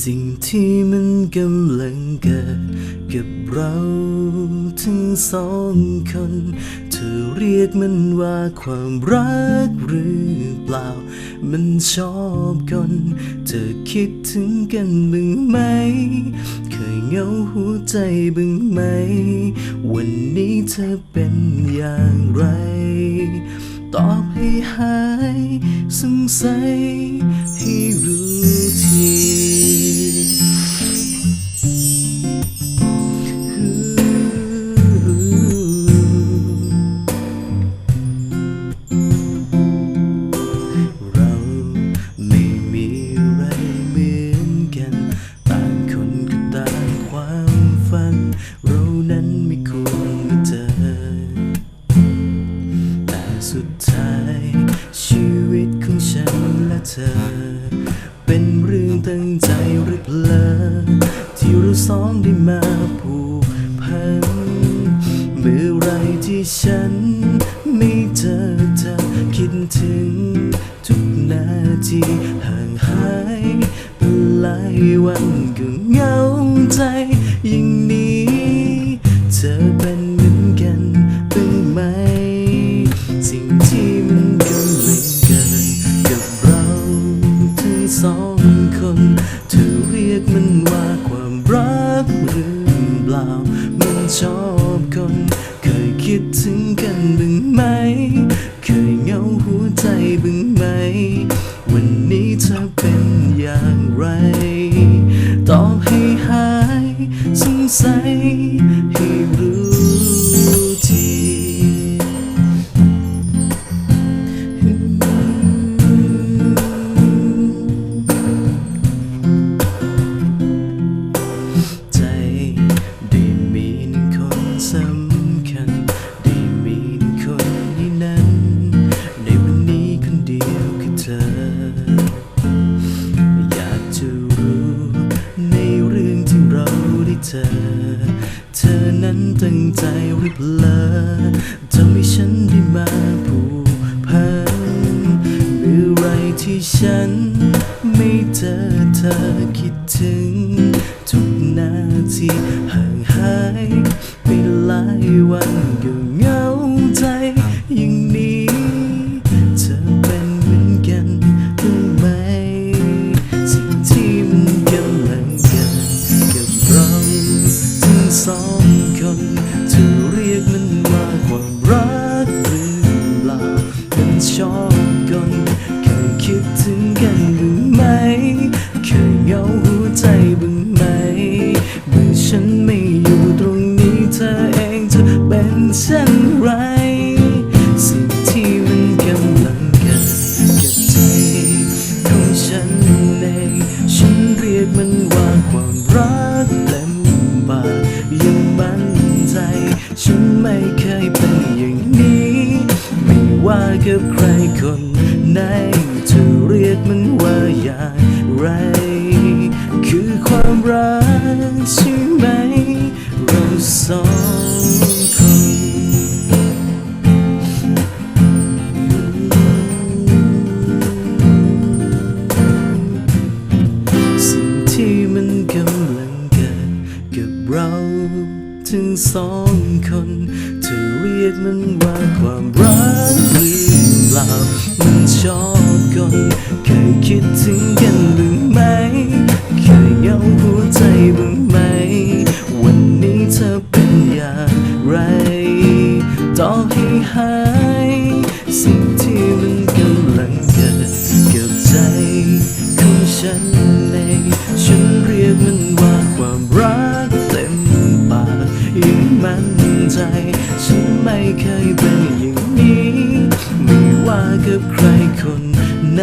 สิ่งที่มันกำลังเกิดกับเราทั้งสองคน เธอเรียกมันว่าความรักหรือเปล่า มันชอบกัน เธอคิดถึงกันบ้างไหม เคยเหงาหัวใจบ้างไหม วันนี้เธอเป็นอย่างไร ตอบให้หายสงสัยให้รู้ที สุดท้าย ชีวิตของฉันและเธอ เป็นเรื่องตั้งใจหรือเปล่าที่เราสองได้มาผูกพัน เมื่อไรที่ฉันไม่เจอเธอคิดถึง ทุกนาทีห่างหายเป็นหลายวันก็เหงาใจอย่างนี้ เธอ คน เธอเรียกมันว่าความรักหรือเปล่า มันชอบคน เคยคิดถึงกันบ้างไหม เคยเหงาหัวใจบ้างไหม วันนี้เธอเป็นอย่างไร ตอบให้หายสงสัยให้ เปล่าทำให้ฉันได้มาผูกพันเมื่อไรที่ฉัน กับใครคนไหนเธอเรียกมันว่าอย่างไร คือความรักใช่ไหม เราสองคนสิ่งที่มันกำลังเกิดกับเราทั้งสองคน เธอเรียกมันว่า หงาหัวใจบ้างไหม วันนี้เธอเป็นอย่างไร ต่อให้หาย สิ่งที่มันกำลังเกิดเกับใจของฉันเองฉันเรียกมันว่าความรักเต็มปากยังมั่นใจ ฉันไม่เคยเป็นอย่างนี้ ไม่ว่ากับใครคนไหน